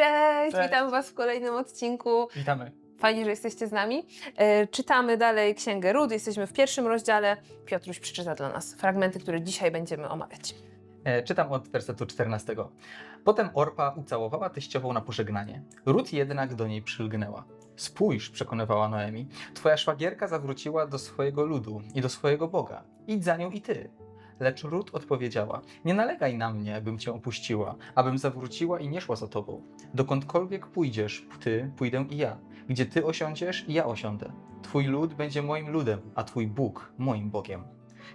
Cześć, Cześć. witam Was w kolejnym odcinku. Witamy. Fajnie, że jesteście z nami. E, czytamy dalej Księgę Ród, jesteśmy w pierwszym rozdziale. Piotruś przeczyta dla nas fragmenty, które dzisiaj będziemy omawiać. E, czytam od wersetu 14. Potem Orpa ucałowała teściową na pożegnanie. Rut jednak do niej przylgnęła. Spójrz, przekonywała Noemi, twoja szwagierka zawróciła do swojego ludu i do swojego Boga. Idź za nią i ty. Lecz Rut odpowiedziała: Nie nalegaj na mnie, bym cię opuściła, abym zawróciła i nie szła za tobą. Dokądkolwiek pójdziesz, ty, pójdę i ja. Gdzie ty osiądziesz, ja osiądę. Twój lud będzie moim ludem, a twój Bóg moim Bogiem.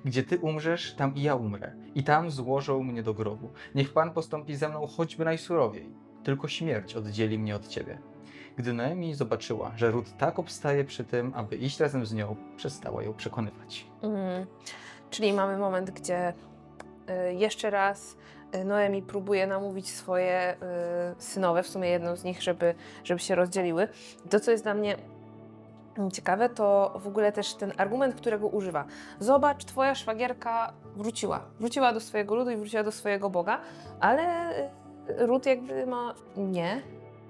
Gdzie ty umrzesz, tam i ja umrę, i tam złożą mnie do grobu. Niech Pan postąpi ze mną choćby najsurowiej, tylko śmierć oddzieli mnie od ciebie. Gdy Noemi zobaczyła, że Rut tak obstaje przy tym, aby iść razem z nią, przestała ją przekonywać. Mm. Czyli mamy moment, gdzie y, jeszcze raz y, Noemi próbuje namówić swoje y, synowe, w sumie jedną z nich, żeby, żeby się rozdzieliły. To, co jest dla mnie mm, ciekawe, to w ogóle też ten argument, którego używa. Zobacz, twoja szwagierka wróciła. Wróciła do swojego ludu i wróciła do swojego Boga, ale y, Rut jakby ma nie.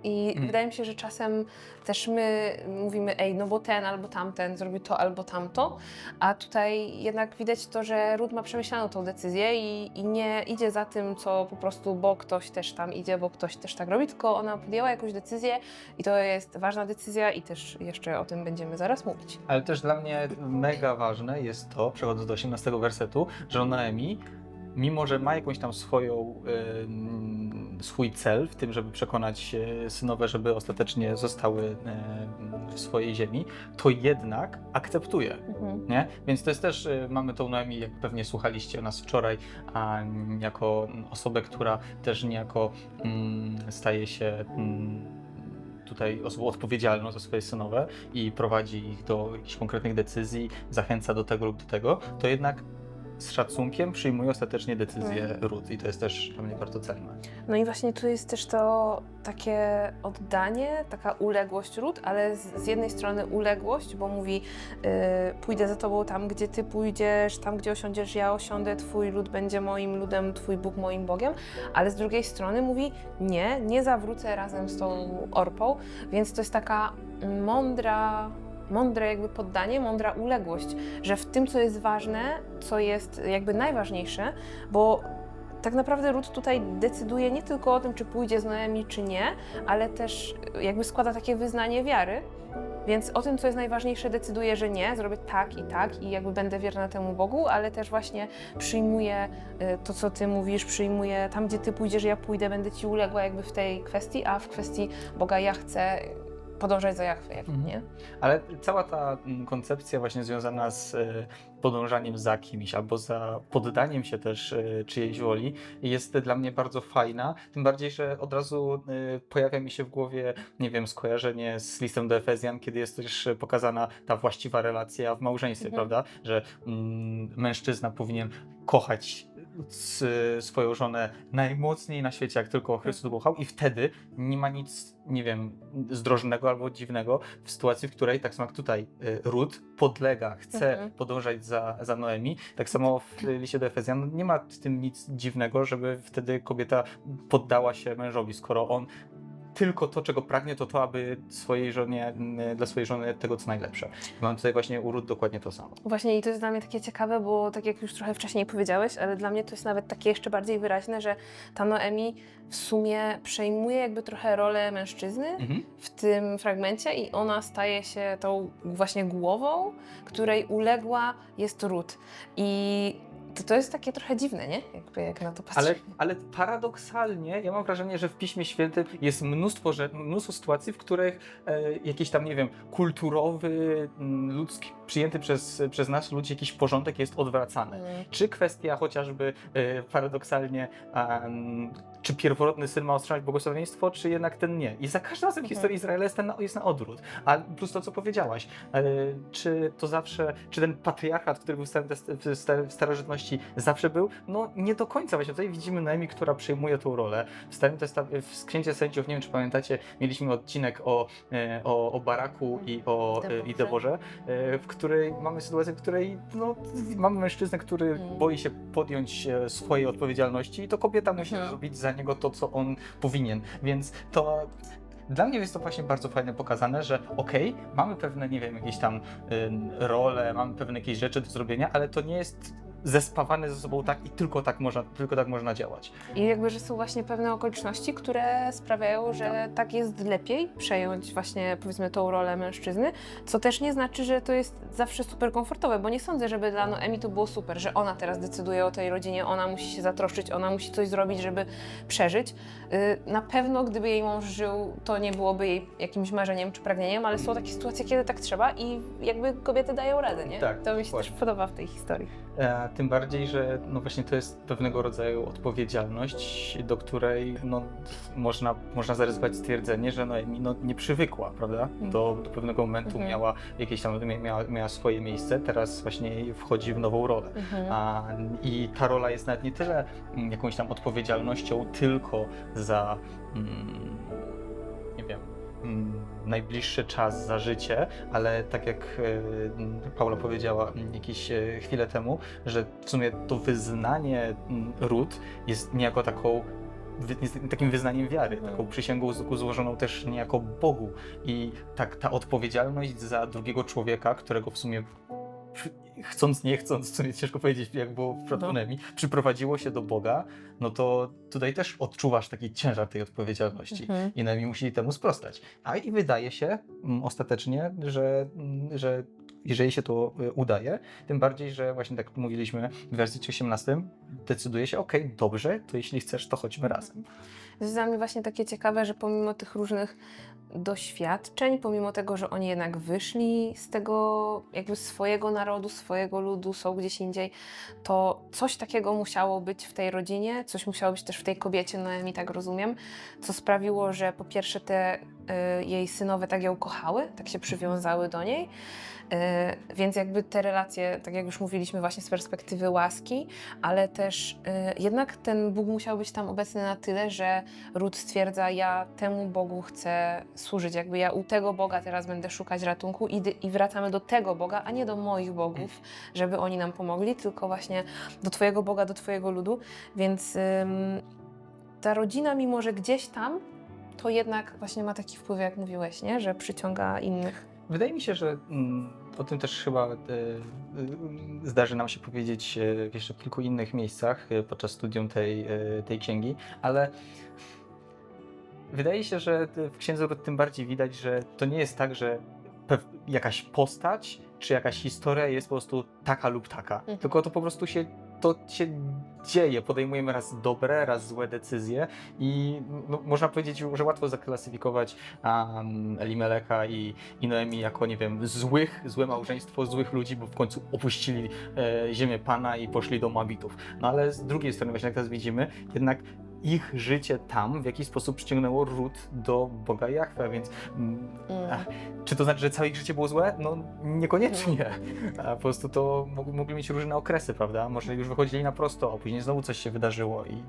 I Mm. wydaje mi się, że czasem też my mówimy, ej, no bo ten albo tamten zrobił to albo tamto, a tutaj jednak widać to, że Rut ma przemyślaną tą decyzję i, i nie idzie za tym, co po prostu, bo ktoś też tam idzie, bo ktoś też tak robi, tylko ona podjęła jakąś decyzję i to jest ważna decyzja i też jeszcze o tym będziemy zaraz mówić. Ale też dla mnie mega ważne jest to, przechodząc do 18 wersetu, że Noemi, mimo że ma jakąś tam swoją, swój cel w tym, żeby przekonać e, synowe, żeby ostatecznie zostały em, w swojej ziemi, to jednak akceptuje. Nie? Więc to jest też, y, mamy tą Noemi, jak pewnie słuchaliście nas wczoraj, a, jako osobę, która też niejako mm, staje się mm, tutaj osobą odpowiedzialną za swoje synowe i prowadzi ich do jakichś konkretnych decyzji, zachęca do tego lub do tego, to jednak z szacunkiem przyjmuje ostatecznie decyzję Mhm. Ruth i to jest też dla mnie bardzo cenne. No i właśnie tu jest też to takie oddanie, taka uległość ród, ale z, z jednej strony uległość, bo mówi y, pójdę za tobą tam, gdzie ty pójdziesz, tam, gdzie osiądziesz, ja osiądę, twój lud będzie moim ludem, twój Bóg moim Bogiem, ale z drugiej strony mówi nie, nie zawrócę razem z tą Orpą, więc to jest taka mądra mądre jakby poddanie, mądra uległość, że w tym, co jest ważne, co jest jakby najważniejsze, bo tak naprawdę Ruth tutaj decyduje nie tylko o tym, czy pójdzie z Noemi, czy nie, ale też jakby składa takie wyznanie wiary. Więc o tym, co jest najważniejsze, decyduje, że nie, zrobię tak i tak i jakby będę wierna temu Bogu, ale też właśnie przyjmuję y, to, co Ty mówisz, przyjmuję tam, gdzie Ty pójdziesz, ja pójdę, będę Ci uległa jakby w tej kwestii, a w kwestii Boga ja chcę podążać za Jachwę, jakby, Mhm. nie? Ale cała ta mm, koncepcja właśnie związana z e, podążaniem za kimś albo za poddaniem się też e, czyjejś woli jest dla mnie bardzo fajna. Tym bardziej, że od razu e, pojawia mi się w głowie, nie wiem, skojarzenie z listem do Efezjan, kiedy jest też pokazana ta właściwa relacja w małżeństwie, Mhm. prawda? Że mm, mężczyzna powinien kochać swoją żonę najmocniej na świecie, jak tylko Chrystus kochał i wtedy nie ma nic, nie wiem, zdrożnego albo dziwnego w sytuacji, w której, tak samo jak tutaj y, Rut podlega, chce Mhm. podążać za, za Noemi, tak samo w liście do Efezjan. Nie ma w tym nic dziwnego, żeby wtedy kobieta poddała się mężowi, skoro on tylko to, czego pragnie, to to, aby swojej żonie, y, dla swojej żony tego, co najlepsze. Mam tutaj właśnie u dokładnie to samo. Właśnie i to jest dla mnie takie ciekawe, bo tak jak już trochę wcześniej powiedziałeś, ale dla mnie to jest nawet takie jeszcze bardziej wyraźne, że ta Noemi w sumie przejmuje jakby trochę rolę mężczyzny Mhm. w tym fragmencie i ona staje się tą właśnie głową, której uległa jest Rut. I to, to jest takie trochę dziwne, nie? Jakby jak na to patrzę. Ale, ale paradoksalnie, ja mam wrażenie, że w Piśmie Świętym jest mnóstwo, że, mnóstwo sytuacji, w których e, jakiś tam, nie wiem, kulturowy, mm, ludzki, przyjęty przez, przez nas ludzi jakiś porządek jest odwracany. Mm. Czy kwestia chociażby e, paradoksalnie, em, czy pierworodny syn ma otrzymać błogosławieństwo, czy jednak ten nie. I za każdym razem w Mhm. historii Izraela jest, ten, jest na odwrót. A plus to, co powiedziałaś, e, czy to zawsze, czy ten patriarchat, który był w, starym w, sta- w starożytności zawsze był? No nie do końca. Właśnie tutaj widzimy Noemi, która przejmuje tą rolę. W Starym Testamencie, w Księdze Sędziów, nie wiem czy pamiętacie, mieliśmy odcinek o, e, o, o Baraku i o e, i Deborze. Deborze, e, w której mamy sytuację, w której no, mamy mężczyznę, który Mm. boi się podjąć swojej odpowiedzialności i to kobieta musi Mhm. zrobić za niego to, co on powinien. Więc to dla mnie jest to właśnie bardzo fajnie pokazane, że okej, mamy pewne, nie wiem, jakieś tam ym, role, mamy pewne jakieś rzeczy do zrobienia, ale to nie jest zespawane ze sobą tak i tylko tak można, tylko tak można działać. I jakby, że są właśnie pewne okoliczności, które sprawiają, że tak jest lepiej przejąć właśnie powiedzmy tą rolę mężczyzny, co też nie znaczy, że to jest zawsze super komfortowe, bo nie sądzę, żeby dla Noemi to było super, że ona teraz decyduje o tej rodzinie, ona musi się zatroszczyć, ona musi coś zrobić, żeby przeżyć. Y, Na pewno, gdyby jej mąż żył, to nie byłoby jej jakimś marzeniem czy pragnieniem, ale są takie sytuacje, kiedy tak trzeba i jakby kobiety dają radę, nie? Tak, to mi się dokładnie. też podoba w tej historii. E, tym bardziej, że no właśnie to jest pewnego rodzaju odpowiedzialność, do której no, można, można zaryzykować stwierdzenie, że Noemi no, nie przywykła, prawda? Do, do pewnego momentu Mhm. miała jakieś tam, mia- miała, miała swoje miejsce, teraz właśnie wchodzi w nową rolę. Mhm. A, I ta rola jest nawet nie tyle mm, jakąś tam odpowiedzialnością tylko za, mm, najbliższy czas za życie, ale tak jak e, Paula powiedziała jakieś e, chwilę temu, że w sumie to wyznanie ród jest niejako taką takim wyznaniem wiary, Mhm. taką przysięgą złożoną też niejako Bogu. I tak ta odpowiedzialność za drugiego człowieka, którego w sumie chcąc, nie chcąc, w sumie ciężko powiedzieć, jak było w przypadku No. Przyprowadziło się do Boga, no to tutaj też odczuwasz taki ciężar tej odpowiedzialności. Mhm. I Noemi musi temu sprostać. A i wydaje się mm, ostatecznie, że, mm, że jeżeli się to y, udaje, tym bardziej, że właśnie tak mówiliśmy w wersji 18, decyduje się, okej, dobrze, to jeśli chcesz, to chodźmy razem. To jest dla mnie właśnie takie ciekawe, że pomimo tych różnych doświadczeń, pomimo tego, że oni jednak wyszli z tego jakby swojego narodu, swojego ludu, są gdzieś indziej, to coś takiego musiało być w tej rodzinie, coś musiało być też w tej kobiecie, Noemi, tak rozumiem, co sprawiło, że po pierwsze te y, jej synowe tak ją kochały, tak się przywiązały do niej, więc jakby te relacje, tak jak już mówiliśmy właśnie z perspektywy łaski, ale też y, jednak ten Bóg musiał być tam obecny na tyle, że Ród stwierdza, ja temu Bogu chcę służyć, jakby ja u tego Boga teraz będę szukać ratunku i, i wracamy do tego Boga, a nie do moich bogów, żeby oni nam pomogli, tylko właśnie do Twojego Boga, do Twojego ludu, więc ym, ta rodzina, mimo że gdzieś tam, to jednak właśnie ma taki wpływ, jak mówiłeś, nie? że przyciąga innych. Wydaje mi się, że mm, o tym też chyba e, e, zdarzy nam się powiedzieć e, w jeszcze kilku innych miejscach podczas studium tej, tej księgi, ale wydaje się, że w księdze tym bardziej widać, że to nie jest tak, że jakaś postać czy jakaś historia jest po prostu taka lub taka, Mhm. tylko to po prostu się to się dzieje, podejmujemy raz dobre, raz złe decyzje i no, można powiedzieć, że łatwo zaklasyfikować um, Elimeleka i, i Noemi jako, nie wiem, złych, złe małżeństwo, złych ludzi, bo w końcu opuścili e, ziemię Pana i poszli do Moabitów. No ale z drugiej strony, właśnie jak teraz widzimy, jednak ich życie tam w jakiś sposób przyciągnęło ród do Boga Jahwe, więc mm, Mm. ach, czy to znaczy, że całe ich życie było złe? No niekoniecznie. A po prostu to mog- mogli mieć różne okresy, prawda? Może już wychodzili na prosto, a później znowu coś się wydarzyło i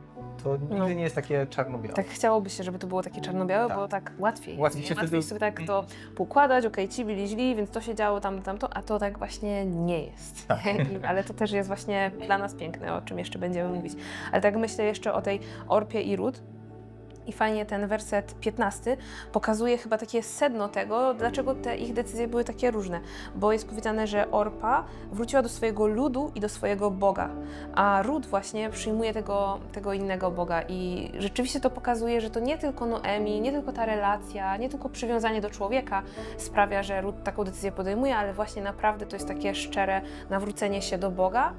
to nigdy No. nie jest takie czarno-białe. Tak chciałoby się, żeby to było takie czarno-białe, Tak. bo tak łatwiej. Łatwiej się łatwiej wtedy- sobie tak to poukładać, okej, ci byli źli, więc to się działo tam, tamto, a to tak właśnie nie jest. Tak. I- Ale to też jest właśnie dla nas piękne, o czym jeszcze będziemy mówić. Ale tak myślę jeszcze o tej Orpie i Rut. I fajnie ten werset 15 pokazuje chyba takie sedno tego, dlaczego te ich decyzje były takie różne. Bo jest powiedziane, że Orpa wróciła do swojego ludu i do swojego Boga, a Rut właśnie przyjmuje tego, tego innego Boga. I rzeczywiście to pokazuje, że to nie tylko Noemi, nie tylko ta relacja, nie tylko przywiązanie do człowieka sprawia, że Rut taką decyzję podejmuje, ale właśnie naprawdę to jest takie szczere nawrócenie się do Boga,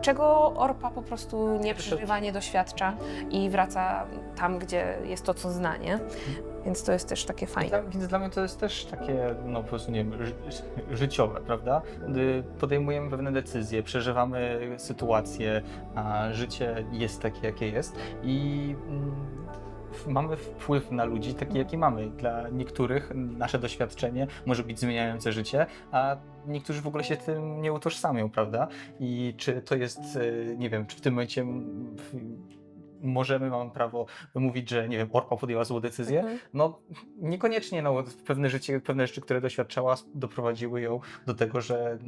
czego Orpa po prostu nie przeżywa, nie doświadcza i wraca tam, gdzie jest to, co zna, nie? Więc to jest też takie fajne. Dla, więc dla mnie to jest też takie, no po prostu nie wiem, ży, życiowe, prawda? Gdy podejmujemy pewne decyzje, przeżywamy sytuacje, a życie jest takie, jakie jest i mm, mamy wpływ na ludzi taki, jaki mamy. Dla niektórych nasze doświadczenie może być zmieniające życie, a niektórzy w ogóle się tym nie utożsamią, prawda? I czy to jest, e, nie wiem, czy w tym momencie mm, możemy, mamy prawo mówić, że nie wiem, Orpa podjęła złą decyzję. Mhm. No niekoniecznie, no pewne, życie, pewne rzeczy, które doświadczała, doprowadziły ją do tego, że,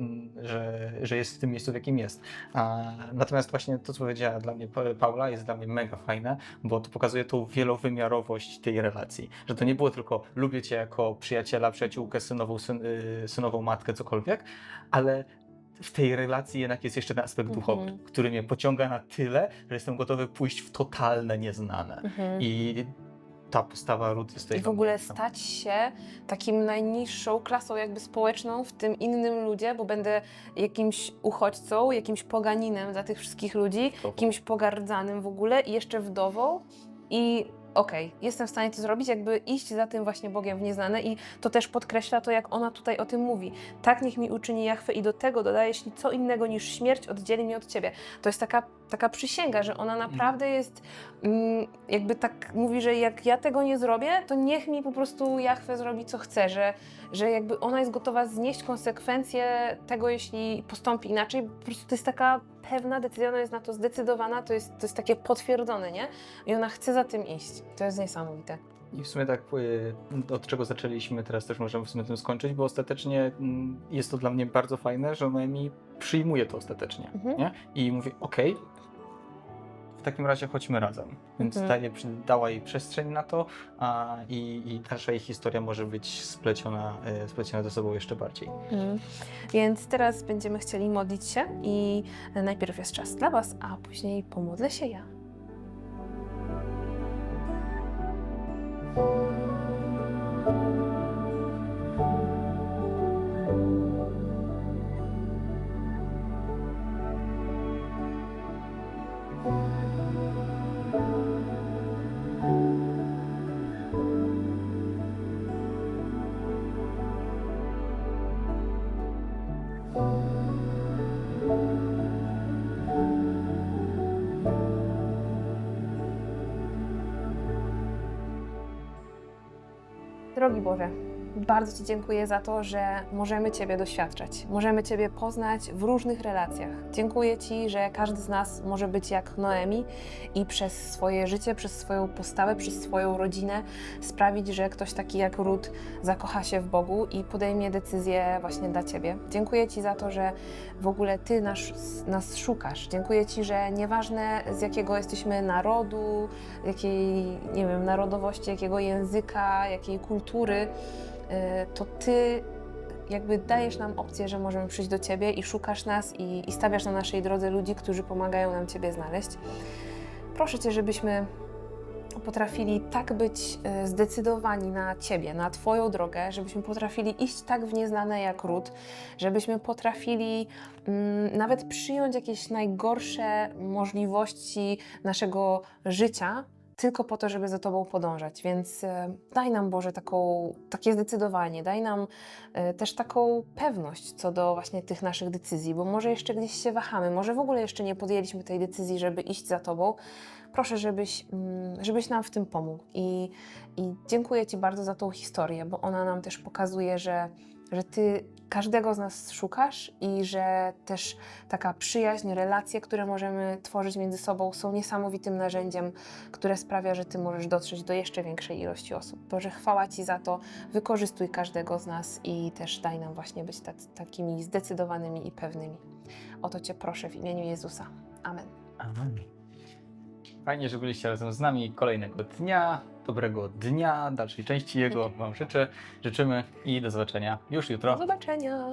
że, że jest w tym miejscu, w jakim jest. A, natomiast właśnie to, co powiedziała dla mnie Pa- Paula, jest dla mnie mega fajne, bo to pokazuje tą wielowymiarowość tej relacji. Że to nie było tylko lubię cię jako przyjaciela, przyjaciółkę, synową, syn, y, synową matkę, cokolwiek, ale w tej relacji jednak jest jeszcze ten aspekt Mhm. duchowy, który mnie pociąga na tyle, że jestem gotowy pójść w totalne nieznane. Mhm. I ta postawa Ruth jest tutaj I w ogóle stać się takim najniższą klasą jakby społeczną w tym innym ludzie, bo będę jakimś uchodźcą, jakimś poganinem dla tych wszystkich ludzi, To- kimś pogardzanym w ogóle i jeszcze wdową i okej, jestem w stanie to zrobić, jakby iść za tym właśnie Bogiem w nieznane i to też podkreśla to, jak ona tutaj o tym mówi. Tak niech mi uczyni Jahwe i do tego dodaje, jeśli co innego niż śmierć oddzieli mnie od Ciebie. To jest taka, taka przysięga, że ona naprawdę jest, mm, jakby tak mówi, że jak ja tego nie zrobię, to niech mi po prostu Jahwe zrobi co chce, że, że jakby ona jest gotowa znieść konsekwencje tego, jeśli postąpi inaczej. Po prostu to jest taka pewna decyzja, ona jest na to zdecydowana, to jest, to jest takie potwierdzone, nie? I ona chce za tym iść. To jest niesamowite. I w sumie tak, y, od czego zaczęliśmy, teraz też możemy w sumie tym skończyć, bo ostatecznie mm, jest to dla mnie bardzo fajne, że Noemi przyjmuje to ostatecznie, Mhm. nie? I mówi, okej, w takim razie chodźmy razem. Więc Mhm. daje, dała jej przestrzeń na to a, i, i nasza ich historia może być spleciona, y, spleciona ze sobą jeszcze bardziej. Mhm. Więc teraz będziemy chcieli modlić się i najpierw jest czas dla Was, a później pomodlę się ja. Drogi Boże, bardzo Ci dziękuję za to, że możemy Ciebie doświadczać, możemy Ciebie poznać w różnych relacjach. Dziękuję Ci, że każdy z nas może być jak Noemi i przez swoje życie, przez swoją postawę, przez swoją rodzinę sprawić, że ktoś taki jak Ruth zakocha się w Bogu i podejmie decyzję właśnie dla Ciebie. Dziękuję Ci za to, że w ogóle Ty nas, nas szukasz. Dziękuję Ci, że nieważne z jakiego jesteśmy narodu, jakiej, nie wiem, narodowości, jakiego języka, jakiej kultury, to Ty jakby dajesz nam opcję, że możemy przyjść do Ciebie i szukasz nas i, i stawiasz na naszej drodze ludzi, którzy pomagają nam Ciebie znaleźć. Proszę Cię, żebyśmy potrafili tak być y, zdecydowani na Ciebie, na Twoją drogę, żebyśmy potrafili iść tak w nieznane jak ród, żebyśmy potrafili mm, nawet przyjąć jakieś najgorsze możliwości naszego życia, tylko po to, żeby za Tobą podążać. Więc e, daj nam, Boże, taką, takie zdecydowanie, daj nam e, też taką pewność co do właśnie tych naszych decyzji, bo może jeszcze gdzieś się wahamy, może w ogóle jeszcze nie podjęliśmy tej decyzji, żeby iść za Tobą. Proszę, żebyś, mm, żebyś nam w tym pomógł. I, I dziękuję Ci bardzo za tą historię, bo ona nam też pokazuje, że, że Ty każdego z nas szukasz i że też taka przyjaźń, relacje, które możemy tworzyć między sobą, są niesamowitym narzędziem, które sprawia, że Ty możesz dotrzeć do jeszcze większej ilości osób. Boże, chwała Ci za to, wykorzystuj każdego z nas i też daj nam właśnie być tac- takimi zdecydowanymi i pewnymi. O to Cię proszę w imieniu Jezusa. Amen. Amen. Fajnie, że byliście razem z nami kolejnego dnia. Dobrego dnia, dalszej części jego Wam życzę, życzymy i do zobaczenia już Do jutro. zobaczenia!